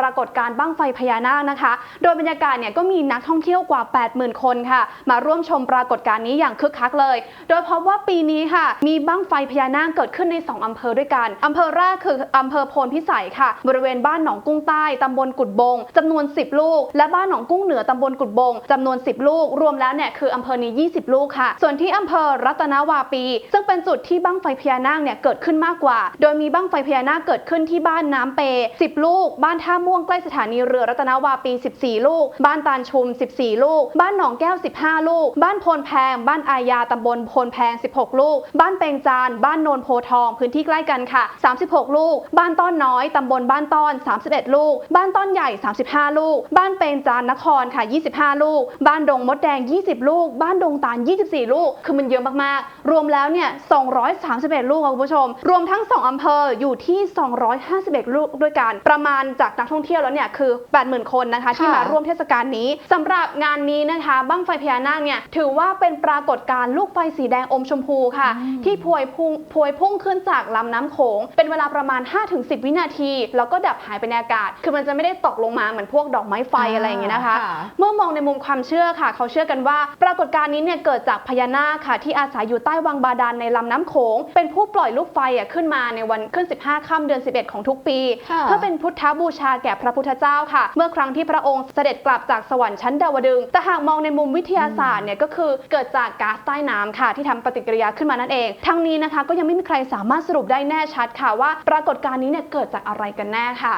ปรากฏการ์บั้งไฟพญานาคนะคะ โดยบรรยากาศเนี่ยก็มีนักท่องเที่ยวกว่า 80,000 คนค่ะ มาร่วมชมปรากฏการณ์นี้อย่างคึกคักเลย โดยพบว่าปีนี้ค่ะ มีบั้งไฟพญานาคเกิดขึ้นใน 2 อำเภอด้วยกัน อำเภอแรกคืออำเภอโพนพิสัยค่ะ บริเวณบ้านหนองกุ้งใต้ ตำบลกุดบง จำนวน 10 ลูก และบ้านหนองกุ้งเหนือ ตำบลกุดบง จำนวน 10 ลูก รวมแล้วเนี่ยคืออำเภอนี้ 20 ลูกค่ะ ส่วนที่อำเภอรัตนวาปี ซึ่งเป็นจุดที่บั้งไฟพญานาคเนี่ยเกิดขึ้นมากกว่า โดยมีบั้งไฟพญานาคเกิดขึ้นที่บ้านน้ำเป 10 ลูก บ้านท่าม่วงใกล้สถานีเรือรัตนวาปี 14 ลูก บ้านตาลชุม 14 ลูก บ้านหนองแก้ว 15 ลูก บ้านโพนแพง บ้านอายาตำบลโพนแพง 16 ลูก บ้านเปงจาน บ้านโนนโพทอง พื้นที่ใกล้กันค่ะ 36 ลูก บ้านต้อนน้อยตำบลบ้านต้อน 31 ลูก บ้านต้อนใหญ่ 35 ลูก บ้านเปงจานนครค่ะ 25 ลูก บ้านดงมดแดง 20 ลูก บ้านดงตาล 24 ลูก คือมันเยอะมากๆ รวมแล้วเนี่ย 231 ลูกค่ะคุณผู้ชม รวมทั้ง 2อำเภออยู่ที่ 251 ลูกด้วยกัน ประมาณจากนักท่องเที่ยวแล้วเนี่ยคือ 80,000 คนนะคะที่ค่ะมาร่วมเทศกาลนี้สำหรับงานนี้นะคะบั้งไฟพญานาคเนี่ยถือว่าเป็นปรากฏการณ์ลูกไฟสีแดงอมชมพูค่ะ ที่พวยพุ่งพวยพุ่งขึ้นจากลำน้ำโขง เป็นเวลาประมาณ 5-10 วินาที แล้วก็ดับหายไปในอากาศ คือมันจะไม่ได้ตกลงมาเหมือนพวกดอกไม้ไฟอะไรอย่างเงี้ยนะคะค่ะเมื่อมองในมุมความเชื่อค่ะ เขาเชื่อกันว่า ปรากฏการณ์นี้เนี่ยเกิดจากพญานาคค่ะ ที่อาศัยอยู่ใต้วังบาดาลในลำน้ำโขง เป็นผู้ปล่อยลูกไฟอะขึ้นมาในวันขึ้น 15 ค่ำเดือน 11 ของทุกปีค่ะเพื่อเป็นพุทธบูชาแก่พระพุทธเจ้าค่ะ เมื่อครั้งที่พระองค์เสด็จกลับจากสวรรค์ชั้นดาวดึงแต่หากมองในมุมวิทยาศาสตร์เนี่ยก็คือเกิดจากก๊าซใต้น้ำค่ะ ที่ทำปฏิกิริยาขึ้นมานั่นเอง ทั้งนี้นะคะก็ยังไม่มีใครสามารถสรุปได้แน่ชัดค่ะว่า ปรากฏการณ์นี้เนี่ยเกิดจากอะไรกันแน่ค่ะ